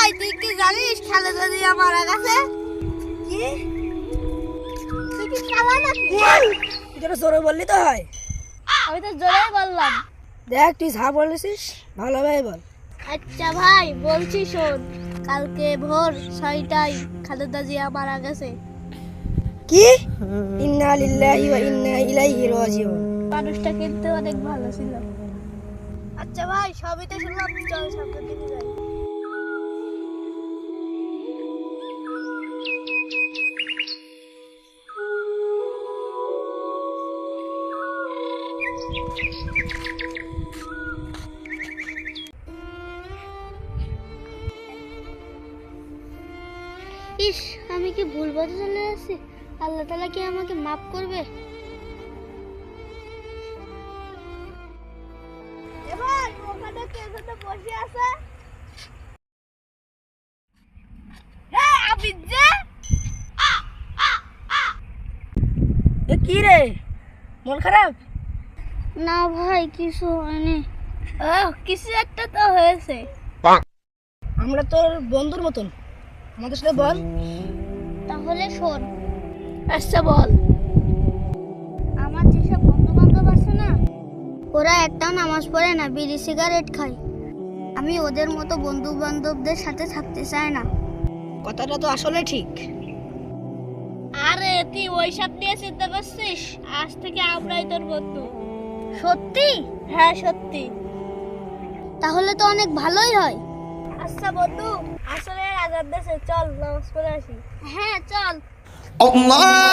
ভাই তুই কি জানিস খালেদা জিয়া মারা গেছে? কি? তুই কি খেলা নাকি? তুই তো জোরে বললি তো হয়। আমি তো জোরেই বললাম। দেখ তুই যা বলেছিস ভালোভাবে বল। আচ্ছা ভাই বলছি শোন কালকে ভোর ছয়টায় খালেদা জিয়া মারা গেছে। কি? ইন্না লিল্লাহি ওয়া ইন্না ইলাইহি রাজিউন। মানুষটা কিন্তু অনেক ভালো ছিল। আচ্ছা ভাই সবই তো শুনলাম চল যাই। ইস, আমি কি ভুল পথে চলে যাচ্ছি? আল্লাহ তালা কি আমাকে মাফ করবে? ওখানে কে কি রে? মন খারাপ? না ভাই কিছু হয়নি। কিছু একটা তো হয়েছে। আমরা তোর বন্ধুর মতন। আমাদের সাথে বল। তাহলে শোন। আচ্ছা বল। আমার যেসব বন্ধু বান্ধব আছে না ওরা একটা নামাজ পড়ে না বিড়ি সিগারেট খায়। আমি ওদের মতো বন্ধু বান্ধবদের সাথে থাকতে চাই না। কথাটা তো আসলে ঠিক। আরে তুই ওইসব নিয়ে চিন্তা করছিস? আজ থেকে আমরাই তোর বন্ধু। সত্যি? হ্যাঁ সত্যি। তাহলে তো অনেক ভালোই হয়। আচ্ছা বন্ধু আসলে রাজার দেশে চল নামাজ আসি। হ্যাঁ চল। আল্লাহ!